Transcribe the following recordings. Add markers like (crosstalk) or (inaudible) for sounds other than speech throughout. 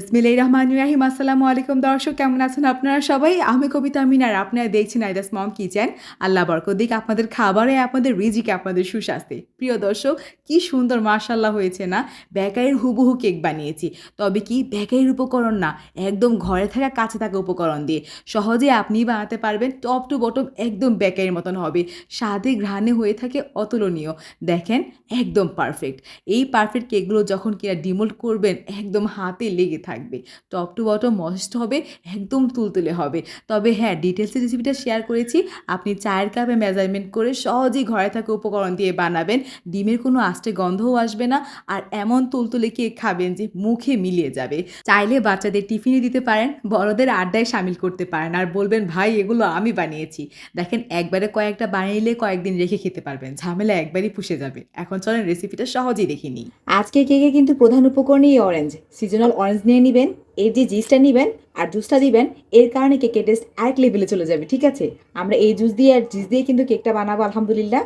বিসমিল্লাহির রহমানির রাহিম। আসসালামু আলাইকুম দর্শক, কেমন আছেন আপনারা সবাই? আমি কবিতা মিনার আপনারা দেখছেন আইদাস মম কিচেন। আল্লাহ বরকত দিক, আপনাদের খাবারে, আপনাদের রিজিকে, আপনাদের সুস্বাস্থ্যে। প্রিয় দর্শক, কি সুন্দর মার্শাল্লাহ হয়েছে না? বেকারির হুবহু কেক বানিয়েছি। তবে কি বেকারির উপকরণ না? একদম ঘরে থাকা কাছে থাকা উপকরণ দিয়ে। সহজে আপনি বানাতে পারবেন, টপ টু বটম একদম বেকারির মতন হবে। স্বাদে ঘ্রাণে হয়ে থাকে অতুলনীয়। দেখেন, একদম পারফেক্ট। এই পারফেক্ট কেকগুলো যখন কিনা ডিমোল্ড করবেন, একদম হাতে লেগে থাকবে। টপ টু বটম মস্ত হবে, একদম তুলতুলে হবে। তবে হ্যাঁ ডিটেলসে রেসিপিটা শেয়ার করেছি। আপনি চায়ের কাপে মেজারমেন্ট করে সহজেই ঘরে থাকা উপকরণ দিয়ে বানাবেন। ডিমের কোনো আস্তে গন্ধও আসবে না। আর এমন তুলতুলে কেক খাবেন যে মুখে মিলিয়ে যাবে। চাইলে বাচ্চাদের টিফিনে দিতে পারেন, বড়দের আড্ডায় সামিল করতে পারেন। আর বলবেন, ভাই, এগুলো আমি বানিয়েছি। দেখেন, একবারে কয়েকটা বানিয়ে কয়েকদিন রেখে খেতে পারবেন। ঝামেলা একবারই পুষে যাবে। এখন চলেন রেসিপিটা সহজেই দেখে নিই। আজকে কেকে কিন্তু প্রধান উপকরণই অরেঞ্জ সিজনাল অরেঞ্জ নিয়ে নেবেন, এর যে জিসটা নেবেন আর জুসটা দিবেন, এর কারণে কেকের টেস্ট আরেক লেভেলে চলে যাবে, ঠিক আছে? আমরা এই জুস দিয়ে আর জিস দিয়ে কিন্তু কেকটা বানাবো, আলহামদুলিল্লাহ।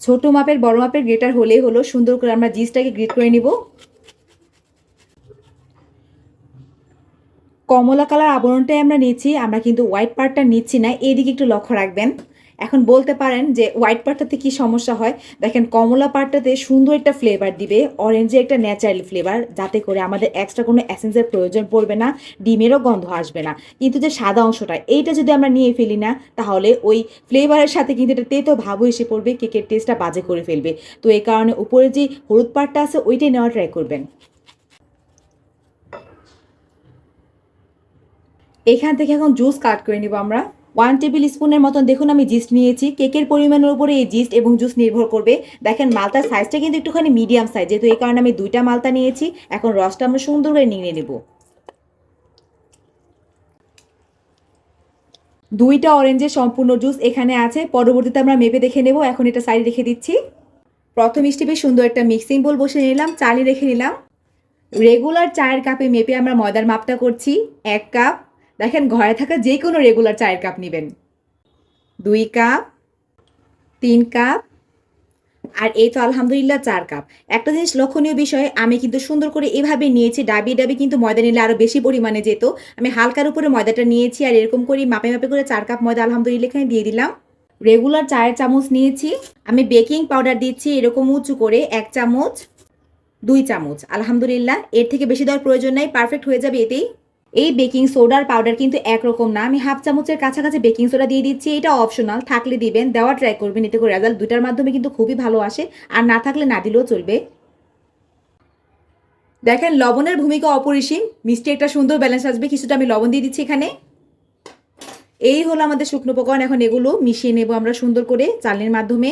ছোট মাপের, বড় মাপের গ্রেটার হলেই হলো, সুন্দর করে আমরা জিসটাকে গ্রেট করে নিব। কমলা কালার আবরণটাই আমরা নিচ্ছি, আমরা কিন্তু হোয়াইট পার্টটা নিচ্ছি না, এদিকে একটু লক্ষ্য রাখবেন। এখন বলতে পারেন যে হোয়াইট পার্টটাতে কি সমস্যা হয়? দেখেন কমলা পার্টটাতে সুন্দর একটা ফ্লেভার দিবে অরেঞ্জের একটা ন্যাচারাল ফ্লেভার যাতে করে আমাদের এক্সট্রা কোনো অ্যাসেন্সের প্রয়োজন পড়বে না, ডিমেরও গন্ধ আসবে না। কিন্তু যে সাদা অংশটা, এইটা যদি আমরা নিয়ে ফেলি না, তাহলে ওই ফ্লেভারের সাথে কিন্তু এটা তেতো ভাবও এসে পড়বে কেকের টেস্টটা বাজে করে ফেলবে। তো এই কারণে উপরে যে হলুদ পার্টটা আছে, ওইটাই নেওয়া ট্রাই করবেন। এখান থেকে এখন জুস কাট করে নিব আমরা। ওয়ান টেবিল স্পুনের মতন দেখুন, আমি জিস্ট নিয়েছি। কেকের পরিমাণের উপরে এই জিস্ট এবং জুস নির্ভর করবে। দেখেন, মালতার সাইজটা কিন্তু একটুখানি মিডিয়াম সাইজ যেহেতু এই কারণে আমি দুইটা মালতা নিয়েছি। এখন রসটা আমরা সুন্দর করে নিয়ে নেব। দুইটা অরেঞ্জের সম্পূর্ণ জুস এখানে আছে। পরবর্তীতে আমরা মেপে দেখে নেব। এখন এটা সাইড রেখে দিচ্ছি। প্রথম স্টেপে সুন্দর একটা মিক্সিং বোল বসে নিলাম। চালি রেখে নিলাম। রেগুলার চায়ের কাপে মেপে আমরা ময়দার মাপটা করছি। এক কাপ দেখেন, ঘরে থাকা যে কোনো রেগুলার চায়ের কাপ নেবেন। দুই কাপ তিন কাপ আর এই তো আলহামদুলিল্লাহ চার কাপ একটা জিনিস লক্ষণীয় বিষয়, আমি কিন্তু সুন্দর করে এভাবে নিয়েছি ডাবি ডাবি কিন্তু ময়দা নিলে আরও বেশি পরিমাণে যেত। আমি হালকার উপরে ময়দাটা নিয়েছি আর এরকম করে মাপে মাপে করে চার কাপ ময়দা আলহামদুলিল্লাহ এখানে দিয়ে দিলাম। রেগুলার চায়ের চামচ নিয়েছি। আমি বেকিং পাউডার দিচ্ছি এরকম উঁচু করে এক চামচ, দুই চামচ। আলহামদুলিল্লাহ, এর থেকে বেশি দেওয়ার প্রয়োজন নাই পারফেক্ট হয়ে যাবে এতেই। এই বেকিং সোডার পাউডার কিন্তু একরকম না। আমি হাফ চামচের কাছাকাছি বেকিং সোডা দিয়ে দিচ্ছি, এটা অপশনাল, থাকলে দিবেন দেওয়া ট্রাই করবেন, এতে করে রেজাল্ট দুটার মাধ্যমে কিন্তু খুবই ভালো আসে, আর না থাকলে না দিলেও চলবে। দেখেন, লবণের ভূমিকা অপরিসীম, মিষ্টি একটা সুন্দর ব্যালেন্স আসবে, কিছুটা আমি লবণ দিয়ে দিচ্ছি এখানে। এই হলো আমাদের শুকনো উপকরণ, এখন এগুলো মিশিয়ে নেব আমরা সুন্দর করে চালনির মাধ্যমে।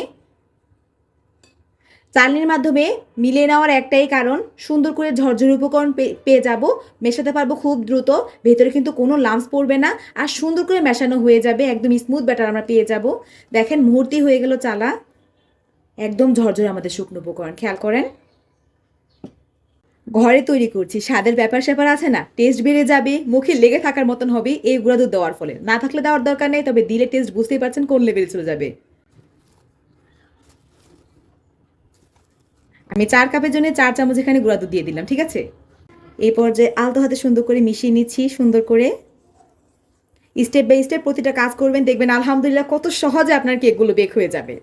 চালনির মাধ্যমে মিলিয়ে নেওয়ার একটাই কারণ, সুন্দর করে ঝরঝরে উপকরণ পেয়ে যাব, মেশাতে পারব খুব দ্রুত, ভেতরে কিন্তু কোনো লাম্পস পড়বে না, আর সুন্দর করে মেশানো হয়ে যাবে, একদম স্মুথ ব্যাটার আমরা পেয়ে যাব। দেখেন মুহূর্তে হয়ে গেল চালা, একদম ঝরঝরে আমাদের শুকনো উপকরণ, খেয়াল করেন। ঘরে তৈরি করছি, স্বাদের ব্যাপার স্যাপার আছে না টেস্ট বেড়ে যাবে, মুখে লেগে থাকার মতন হবে, এই গুঁড়া দুধ দেওয়ার ফলে, না থাকলে দেওয়ার দরকার নেই, তবে দিলে টেস্ট বুঝতেই পারছেন কোন লেভেলে চলে যাবে। আমি চার কাপের জন্য চার চামচ এখানে গুঁড়া দুধ দিয়ে দিলাম, ঠিক আছে? এই পর্যায়ে আলতো হাতে সুন্দর করে মিশিয়ে নিচ্ছি, সুন্দর করে। স্টেপ বাই স্টেপ প্রতিটা কাজ করবেন, দেখবেন আলহামদুলিল্লাহ কত সহজে আপনার কেকগুলো বেক হয়ে যাবে।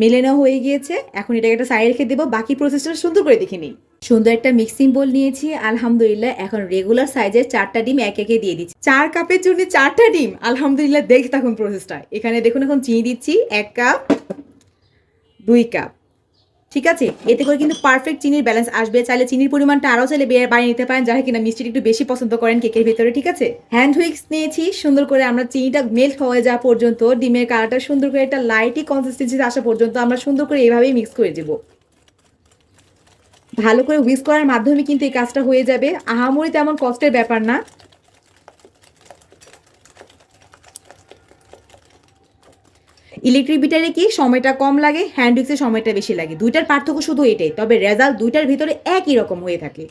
মেলে নেওয়া হয়ে গিয়েছে, এখন এটাকে একটা সাইড রেখে দেবো, বাকি প্রসেসটা সুন্দর করে দেখে নিই। সুন্দর একটা মিক্সিং বোল নিয়েছি, আলহামদুলিল্লাহ এখন রেগুলার সাইজের চারটা ডিম এক একে দিয়ে দিচ্ছি। চার কাপের জন্য চারটা ডিম, আলহামদুলিল্লাহ দেখি তখন প্রসেসটা এখানে দেখুন, এখন চিনি দিচ্ছি, এক কাপ। দুই কাপ ঠিক আছে? এতে করে কিন্তু পারফেক্ট চিনির ব্যালেন্স আসবে। চাইলে চিনির পরিমাণটা আরও চাইলে বেড়ে বাড়িয়ে নিতে পারেন যারা কিনা মিষ্টিটা একটু বেশি পছন্দ করেন কেকের ভিতরে, ঠিক আছে? হ্যান্ড হুইক্স নিয়েছি, সুন্দর করে আমরা চিনিটা মেল্ট হয়ে যাওয়া পর্যন্ত, ডিমের কালারটা সুন্দর করে একটা লাইটই কনসিস্টেন্সি আসা পর্যন্ত আমরা সুন্দর করে এভাবেই মিক্স করে দেব। ভালো করে হুইক্স করার মাধ্যমে কিন্তু এই কাজটা হয়ে যাবে। আহামরি তেমন কষ্টের ব্যাপার না। ইলেকট্রিক বিটারে কি সময়টা কম লাগে? হ্যান্ড উইক্সের সময়টা বেশি লাগে। দুইটার পার্থক্য শুধু এটাই, তবে রেজাল্ট দুইটার ভিতরে একই রকম হয়ে থাকে।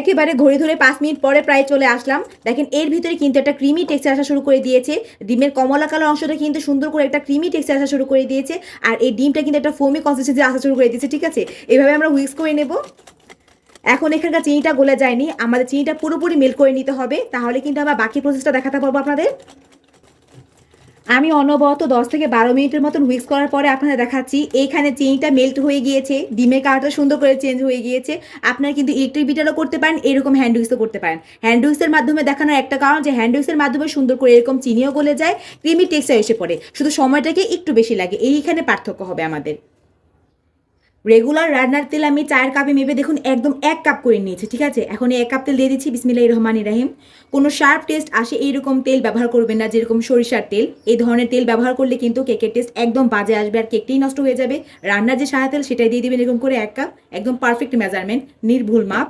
একেবারে ঘড়ি ধরে পাঁচ মিনিট পরে প্রায় চলে আসলাম। দেখেন, এর ভিতরে কিন্তু একটা ক্রিমি টেক্সচার আসা শুরু করে দিয়েছে। ডিমের কমলা কালো অংশটা কিন্তু সুন্দর করে একটা ক্রিমি টেক্সচার আসা শুরু করে দিয়েছে। আর এই ডিমটা কিন্তু একটা ফোমি কনসিস্টেন্সি আসা শুরু করে দিয়েছে, ঠিক আছে? এভাবে আমরা উইক্স করে নেব। এখন এখানকার চিনিটা গলে যায়নি, আমাদের চিনিটা পুরোপুরি মেল্ট করে নিতে হবে, তাহলে কিন্তু আমরা বাকি প্রসেসটা দেখাতে পারব আপনাদের। আমি অনবরত দশ থেকে বারো মিনিটের মতন হুইক্স করার পরে আপনাদের দেখাচ্ছি এইখানে চিনিটা মেল্ট হয়ে গিয়েছে, ডিমের কালারটা সুন্দর করে চেঞ্জ হয়ে গিয়েছে, আপনারা কিন্তু ইলেকট্রিক বিটারও করতে পারেন, এরকম হ্যান্ড হুইক্সও করতে পারেন। হ্যান্ড হুইক্সের মাধ্যমে দেখানোর একটা কারণ যে হ্যান্ড হুইক্সের মাধ্যমে সুন্দর করে এরকম চিনিও গলে যায় ক্রিমি টেক্সচার এসে পড়ে, শুধু সময়টাকে একটু বেশি লাগে, এইখানে পার্থক্য হবে আমাদের। রেগুলার রান্নার তেল আমি চায়ের কাপে মেপে দেখুন, একদম এক কাপ করে নিয়েছি, ঠিক আছে? এখন এই এক কাপ তেল দিয়ে দিচ্ছি বিসমিল্লাহ রহমান ইরাহিম কোনো শার্প টেস্ট আসে এইরকম তেল ব্যবহার করবেন না, যেরকম সরিষার তেল। এই ধরনের তেল ব্যবহার করলে কিন্তু কেকের টেস্ট একদম বাজে আসবে আর কেকটাই নষ্ট হয়ে যাবে। রান্নার যে সাদা তেল, সেটাই দিয়ে দিবেন এরকম করে এক কাপ একদম পারফেক্ট মেজারমেন্ট নির্ভুল মাপ।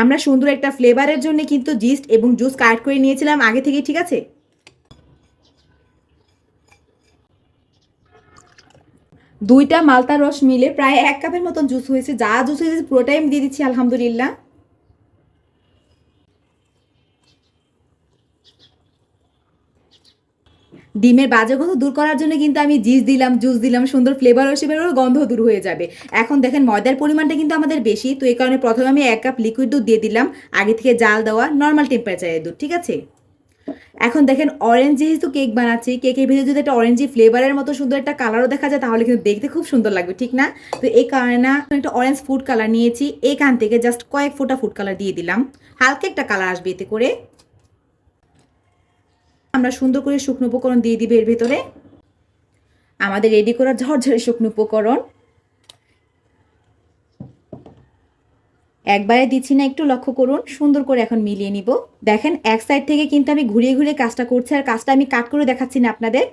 আমরা সুন্দর একটা ফ্লেভারের জন্য কিন্তু জিস্ট এবং জুস কাট করে নিয়েছিলাম আগে থেকেই, ঠিক আছে? দুইটা মালতা রস মিলে প্রায় এক কাপের মতন জুস হয়েছে। যা জুস হয়েছে পুরোটাই আমি দিয়ে দিচ্ছি, আলহামদুলিল্লাহ। ডিমের বাজে গন্ধ দূর করার জন্য কিন্তু আমি জিস দিলাম, জুস দিলাম, সুন্দর ফ্লেভার হিসেবে গন্ধ দূর হয়ে যাবে। এখন দেখেন ময়দার পরিমাণটা কিন্তু আমাদের বেশি, তো এই কারণে প্রথমে আমি এক কাপ লিকুইড দুধ দিয়ে দিলাম, আগে থেকে জাল দেওয়া নর্মাল টেম্পারেচারের দুধ, ঠিক আছে? এখন দেখেন অরেঞ্জ যেহেতু কেক বানাচ্ছি কেকের ভিতরে যদি একটা অরেঞ্জি ফ্লেভারের মতো সুন্দর একটা কালারও দেখা যায়, তাহলে কিন্তু দেখতে খুব সুন্দর লাগবে, ঠিক না? তো এই কারণে না একটা অরেঞ্জ ফুড কালার নিয়েছি, এখান থেকে জাস্ট কয়েক ফোঁটা ফুড কালার দিয়ে দিলাম। হালকা একটা কালার আসবে এতে করে। আমরা সুন্দর করে শুকনো উপকরণ দিয়ে দিবে এর ভেতরে। আমাদের রেডি করা ঝরঝরে শুকনো উপকরণ। একবারে দিচ্ছি না, একটু লক্ষ্য করুন, সুন্দর করে এখন মিলিয়ে নিব। দেখেন, এক সাইড থেকে কিন্তু আমি ঘুরিয়ে ঘুরিয়ে কাজটা করছি, আর কাজটা আমি কাট করে দেখাচ্ছি না আপনাদের।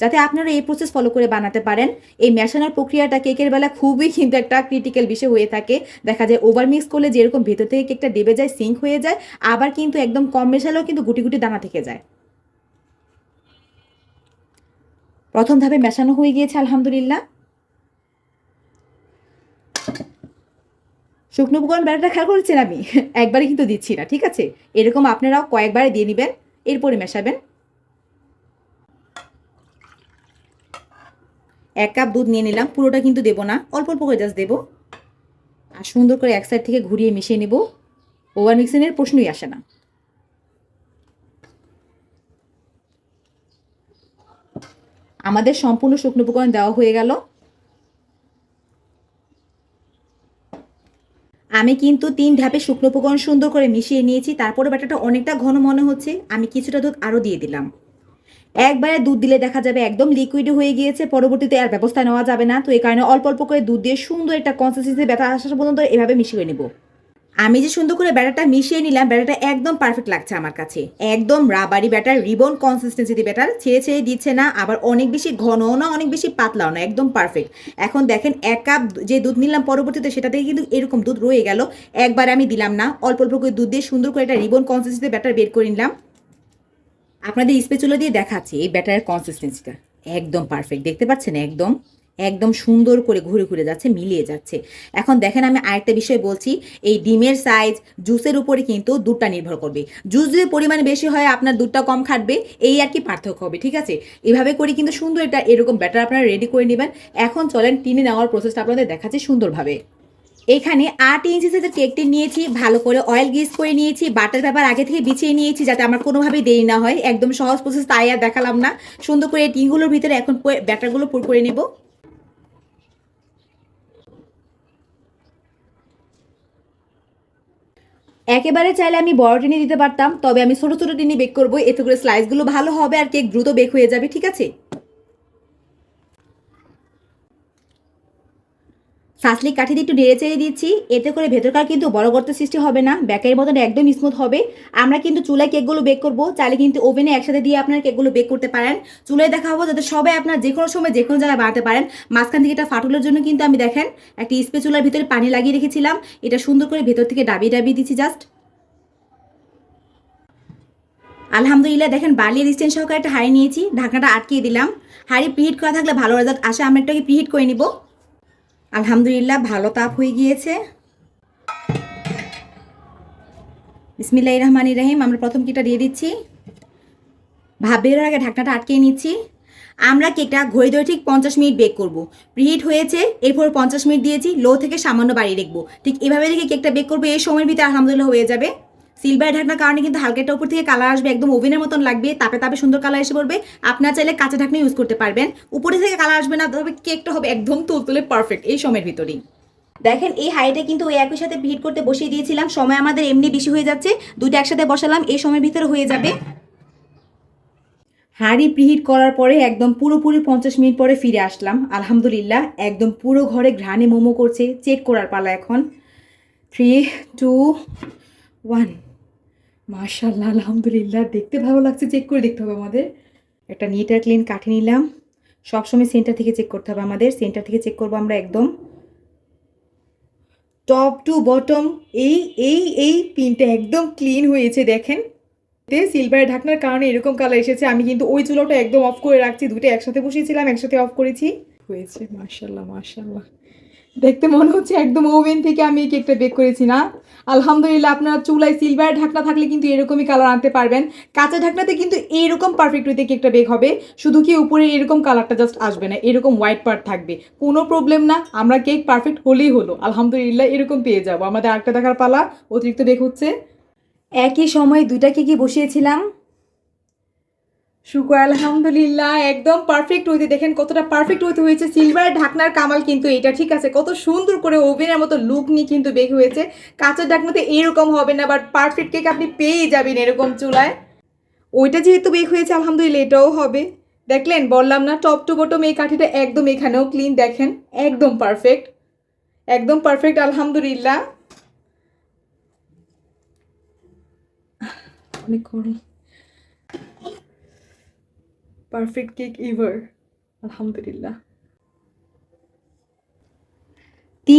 যাতে আপনারা এই প্রসেস ফলো করে বানাতে পারেন। এই মেশানোর প্রক্রিয়াটা কেকের বেলা খুবই কিন্তু একটা ক্রিটিক্যাল বিষয় হয়ে থাকে। দেখা যায় ওভার মিক্স করলে যেরকম ভেতর থেকে কেকটা ডেবে যায় সিঙ্ক হয়ে যায়, আবার কিন্তু একদম কম মেশালেও কিন্তু গুটি গুটি দানা থেকে যায়। প্রথম ধাপে মেশানো হয়ে গিয়েছে, আলহামদুলিল্লাহ। শুকনো উপকরণ ব্যাটারটা খেয়াল করেছেন আমি (laughs) একবারে কিন্তু দিচ্ছি না, ঠিক আছে? এরকম আপনারাও কয়েকবারে দিয়ে নেবেন, এরপরে মেশাবেন। এক কাপ দুধ নিয়ে নিলাম, পুরোটা কিন্তু দেবো না, অল্প অল্প করে জাস্ট দেবো। আর সুন্দর করে এক সাইড থেকে ঘুরিয়ে মিশিয়ে নেব। ওভার মিক্সিংয়ের প্রশ্নই আসে না। আমাদের সম্পূর্ণ শুকনো উপকরণ দেওয়া হয়ে গেল। আমি কিন্তু তিন ধাপে শুকনো উপকরণ সুন্দর করে মিশিয়ে নিয়েছি, তারপরে ব্যাটারটা অনেকটা ঘন মনে হচ্ছে, আমি কিছুটা দুধ আরও দিয়ে দিলাম। একবারে দুধ দিলে দেখা যাবে একদম লিকুইড হয়ে গিয়েছে, পরবর্তীতে আর ব্যবস্থা নেওয়া যাবে না, তো এই কারণে অল্প অল্প করে দুধ দিয়ে সুন্দর একটা কনসিস্টেন্সি ব্যথা আসা পর্যন্ত এভাবে মিশিয়ে নেব। আমি যে সুন্দর করে ব্যাটারটা মিশিয়ে নিলাম, ব্যাটারটা একদম পারফেক্ট লাগছে আমার কাছে। একদম রাবারি ব্যাটার রিবন কনসিস্টেন্সিতে ব্যাটার, ছেড়ে ছেড়ে দিচ্ছে না, আবার অনেক বেশি ঘনও না, অনেক বেশি পাতলাও না, একদম পারফেক্ট এখন দেখেন এক কাপ যে দুধ নিলাম পরবর্তীতে সেটা থেকে কিন্তু এরকম দুধ রয়ে গেল। একবার আমি দিলাম না, অল্প অল্প করে দুধ দিয়ে সুন্দর করে একটা রিবন কনসিস্টেন্সিতে ব্যাটার বের করে নিলাম। আপনাদের স্পেচুলা দিয়ে দেখাচ্ছি এই ব্যাটারের কনসিস্টেন্সিটা একদম পারফেক্ট দেখতে পাচ্ছেন? একদম একদম সুন্দর করে ঘুরে ঘুরে যাচ্ছে, মিলিয়ে যাচ্ছে। এখন দেখেন আমি আরেকটা বিষয় বলছি, এই ডিমের সাইজ জুসের উপরে কিন্তু দুধটা নির্ভর করবে। জুস যদি পরিমাণ বেশি হয়, আপনার দুধটা কম খাটবে, এই আর কি পার্থক্য হবে, ঠিক আছে? এভাবে করে কিন্তু সুন্দর একটা এরকম ব্যাটার আপনারা রেডি করে নেবেন। এখন চলেন টিনে নেওয়ার প্রসেসটা আপনাদের দেখাচ্ছি সুন্দরভাবে। এখানে আট ইঞ্চি সাইজের কেকটি নিয়েছি, ভালো করে অয়েল গ্রিস করে নিয়েছি বাটার পেপার আগে থেকে বিছিয়ে নিয়েছি যাতে আমার কোনোভাবেই দেরি না হয়। একদম সহজ প্রসেস তাই আর দেখালাম না। সুন্দর করে টিনগুলোর ভিতরে এখন ব্যাটারগুলো পুর করে নেব। একেবারে চাইলে আমি বড় টেনে দিতে পারতাম, তবে আমি ছোটো ছোটো টেনে বেক করব, এতে করে স্লাইসগুলো ভালো হবে আর কেক দ্রুত বেক হয়ে যাবে, ঠিক আছে? সাসলি কাঠি দিয়ে একটু নেড়ে চেড়ে দিচ্ছি, এতে করে ভেতরকার কিন্তু বড় গর্ত সৃষ্টি হবে না, ব্যাকের মতন একদম স্মুথ হবে। আমরা কিন্তু চুলায় কেকগুলো বেক করব, চাইলে কিন্তু ওভেনে একসাথে দিয়ে আপনার কেকগুলো বেক করতে পারেন। চুলায় দেখা হব যাতে সবাই আপনার যে কোনো সময় যে কোনো জায়গায় বানাতে পারেন। মাঝখান থেকে এটা ফাটলের জন্য কিন্তু আমি দেখেন, একটি স্পে চুলার ভিতরে পানি লাগিয়ে রেখেছিলাম। এটা সুন্দর করে ভেতর থেকে ডাবিয়ে ডাবিয়ে দিচ্ছি জাস্ট আলহামদুলিল্লাহ, দেখেন বালির স্ট্যান্ড সহকারে একটা হাঁড়ি নিয়েছি, ঢাকনাটা আটকিয়ে দিলাম। হাঁড়ি প্রিহিট করা থাকলে ভালো রেজাল্ট আসে, আমরা একটাকে প্রিহিট করে নিব। আলহামদুলিল্লাহ, ভালো তাপ হয়ে গিয়েছে। বিসমিল্লাহ রহমান ইরাহিম আমরা প্রথম কেকটা দিয়ে দিচ্ছি। ভাব বেরোর আগে ঢাকনাটা আটকে নিচ্ছি। আমরা কেকটা ঘড়ি ধরে ঠিক পঞ্চাশ মিনিট বেক করব। প্রিহিট হয়েছে, এরপর পঞ্চাশ মিনিট দিয়েছি, লো থেকে সামান্য বাড়িয়ে রাখব ঠিক এভাবে রেখে কেকটা বেক করব, এই সময়ের ভিতরে আলহামদুলিল্লাহ হয়ে যাবে। সিলভার ঢাকনার কারণে কিন্তু হালকা একটা উপর থেকে কালার আসবে, একদম ওভেনের মতন লাগবে, তাপে তাপে সুন্দর কালার এসে পড়বে। আপনার চাইলে কাঁচা ঢাকনা ইউজ করতে পারবেন। উপরে থেকে কালার আসবে না, তবে কেকটা হবে একদম তুলতুলে পারফেক্ট এই সময়ের ভিতরেই। দেখেন, এই হাইটা কিন্তু ওই একই সাথে ভিট করতে বসিয়ে দিয়েছিলাম। সময় আমাদের এমনি বেশি হয়ে যাচ্ছে দুটো একসাথে বসালাম, এই সময়ের ভিতরে হয়ে যাবে। হাঁড়ি প্রিহিট করার পরে একদম পুরোপুরি পঞ্চাশ মিনিট পরে ফিরে আসলাম। আলহামদুলিল্লাহ, একদম পুরো ঘরে ঘ্রাণে মোমো করছে চেক করার পালা এখন। থ্রি টু ওয়ান মার্শাল্লাহ আলহামদুলিল্লাহ। দেখতে ভালো লাগছে চেক করে দেখতে হবে আমাদের। একটা নিট আর ক্লিন কাঠে নিলাম। সবসময় সেন্টার থেকে চেক করতে হবে আমাদের। সেন্টার থেকে চেক করব আমরা একদম। টপ টু বটম এই এই এই পিনটা একদম ক্লিন হয়েছে, দেখেন। তে সিলভারের ঢাকনার কারণে এরকম কালার এসেছে। আমি কিন্তু ওই চুলোটা একদম অফ করে রাখছি। দুটো একসাথে বসিয়েছিলাম, একসাথে অফ করেছি। হয়েছে মার্শাল্লাহ মার্শাল্লাহ দেখতে মনে হচ্ছে একদম ওভেন থেকে আমি এই কেকটা বেক করেছি না। আলহামদুলিল্লাহ আপনার চুলায় সিলভার ঢাকনা থাকলে কিন্তু এরকমই কালার আনতে পারবেন। কাঁচা ঢাকনাতে কিন্তু এরকম পারফেক্ট হইতে কেকটা বেক হবে। শুধু কি উপরে এরকম কালারটা জাস্ট আসবে না, এরকম হোয়াইট পার্ট থাকবে। কোনো প্রবলেম না, আমরা কেক পারফেক্ট হলেই হলো। আলহামদুলিল্লাহ এরকম পেয়ে যাব। আমাদের আরেকটা দেখার পালা, অতিরিক্ত বেক হচ্ছে। একই সময় দুইটা কেকই বসিয়েছিলাম। শুক্র, আলহামদুলিল্লাহ, একদম পারফেক্ট হইতে দেখেন কতটা পারফেক্ট হইতে হয়েছে। সিলভার ঢাকনার কামাল কিন্তু এটা ঠিক আছে? কত সুন্দর করে ওভেনের মতো লুক নিয়ে কিন্তু বেক হয়েছে। কাঁচের ঢাকনাতে এরকম হবে না বাট পারফেক্ট কেক আপনি পেয়ে যাবেন এরকম চুলায়। ওইটা যেহেতু বেক হয়েছে, আলহামদুলিল্লাহ, এটাও হবে। দেখলেন, বললাম না টপ টু বটম এই কাঠিটা একদম এখানেও ক্লিন দেখেন, একদম পারফেক্ট একদম পারফেক্ট আলহামদুলিল্লাহ। অনেক গরম। পারফেক্ট কেক ইভার আলহামদুলিল্লাহ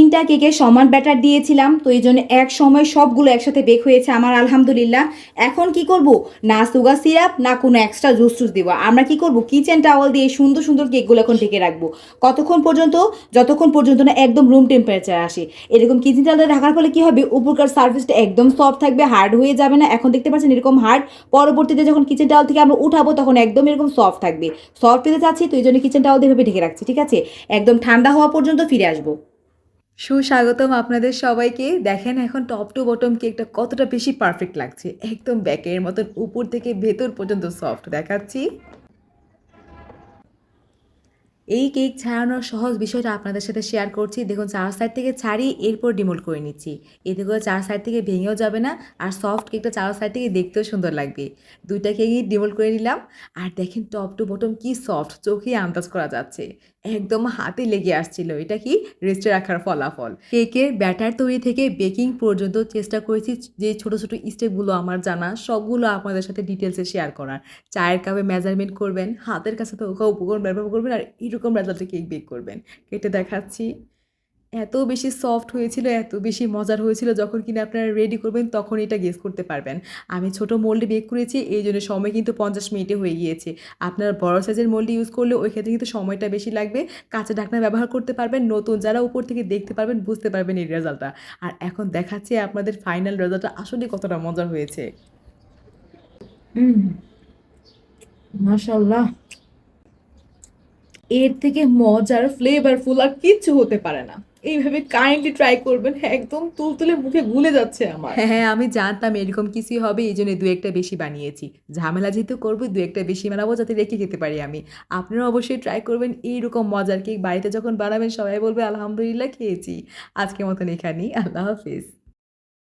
তিনটা কেকে সমান ব্যাটার দিয়েছিলাম, তো এই জন্য এক সময় সবগুলো একসাথে বেক হয়েছে আমার, আলহামদুলিল্লাহ। এখন কি করব? না সুগার সিরাপ, না কোনো এক্সট্রা জুস টুস দিব। আমরা কি করব? কিচেন টাওয়াল দিয়ে সুন্দর সুন্দর কেকগুলো এখন ঢেকে রাখব। কতক্ষণ পর্যন্ত? যতক্ষণ পর্যন্ত না একদম রুম টেম্পারেচার আসে। এরকম কিচেন টাওয়াল দিয়ে ঢাকার ফলে কি হবে? উপরকার সার্ভিসটা একদম সফট থাকবে হার্ড হয়ে যাবে না। এখন দেখতে পাচ্ছেন এরকম হার্ড পরবর্তীতে যখন কিচেন টাওয়াল থেকে আমরা উঠাবো, তখন একদম এরকম সফট থাকবে। সফট পেতে চাচ্ছি, তো এই জন্য কিচেন টাওয়াল দিয়ে ঢেকে রাখছি, ঠিক আছে? একদম ঠান্ডা হওয়া পর্যন্ত ফিরে আসব। সুস্বাগতম আপনাদের সবাইকে। দেখেন এখন টপ টু বটম কেকটা কতটা বেশি পারফেক্ট লাগছে। একদম ব্যাকের মতন উপর থেকে ভেতর পর্যন্ত সফট দেখাচ্ছি। এই কেক ছাড়ানোর সহজ বিষয়টা আপনাদের সাথে শেয়ার করছি। দেখুন, চার সাইড থেকে ছাড়ি এরপর ডিমোল্ড করে নিচ্ছি। এতে করে চার সাইড থেকে ভেঙেও যাবে না আর সফট কেকটা চার সাইড থেকে দেখতেও সুন্দর লাগবে। দুইটা কেকই ডিমোল্ড করে নিলাম। আর দেখেন টপ টু বটম কি সফট চোখেই আন্দাজ করা যাচ্ছে। একদম হাতে লেগে আসছিল। এটা কি? রেস্টে রাখার ফলাফল। কেকের ব্যাটার তৈরি থেকে বেকিং পর্যন্ত চেষ্টা করেছি যে ছোট ছোট স্টেপগুলো আমার জানা, সবগুলো আপনাদের সাথে ডিটেলসে শেয়ার করার। চায়ের কাপে মেজারমেন্ট করবেন, হাতের কাছে তো উপকরণ ব্যবহার করবেন আর এরকম রেজাল্টে কেক বেক করবেন। কেটে দেখাচ্ছি। এত বেশি সফট হয়েছিল, এত বেশি মজার হয়েছিল, যখন কিনা আপনারা রেডি করবেন তখন এটা গেস করতে পারবেন। আমি ছোট মোল্ডে বেক করেছি, এই জন্য সময় কিন্তু পঞ্চাশ মিনিটে হয়ে গিয়েছে। আপনার বড় সাইজের মোল্ডে ইউজ করলে ওই ক্ষেত্রে কিন্তু সময়টা বেশি লাগবে। কাঁচা ঢাকনা ব্যবহার করতে পারবেন, নতুন যারা উপর থেকে দেখতে পারবেন বুঝতে পারবেন এই রেজাল্টটা আর এখন দেখাচ্ছি আপনাদের ফাইনাল রেজাল্টটা আসলে কতটা মজার হয়েছে। মাশাল্লাহ এর থেকে মজার ফ্লেভারফুল আর কিচ্ছু হতে পারে না। এইভাবে কাইন্ডলি ট্রাই করবেন একদম তুলতুলে মুখে গুলে যাচ্ছে আমার। হ্যাঁ হ্যাঁ আমি জানতাম এরকম কিছুই হবে, এই জন্য দু একটা বেশি বানিয়েছি। ঝামেলা যেহেতু করব, দু একটা বেশি বানাবো, যাতে রেখে খেতে পারি আমি। আপনারা অবশ্যই ট্রাই করবেন এইরকম মজার কেক বাড়িতে যখন বানাবেন, সবাই বলবে, আলহামদুলিল্লাহ, খেয়েছি। আজকের মতন এখানেই, আল্লাহ হাফিজ।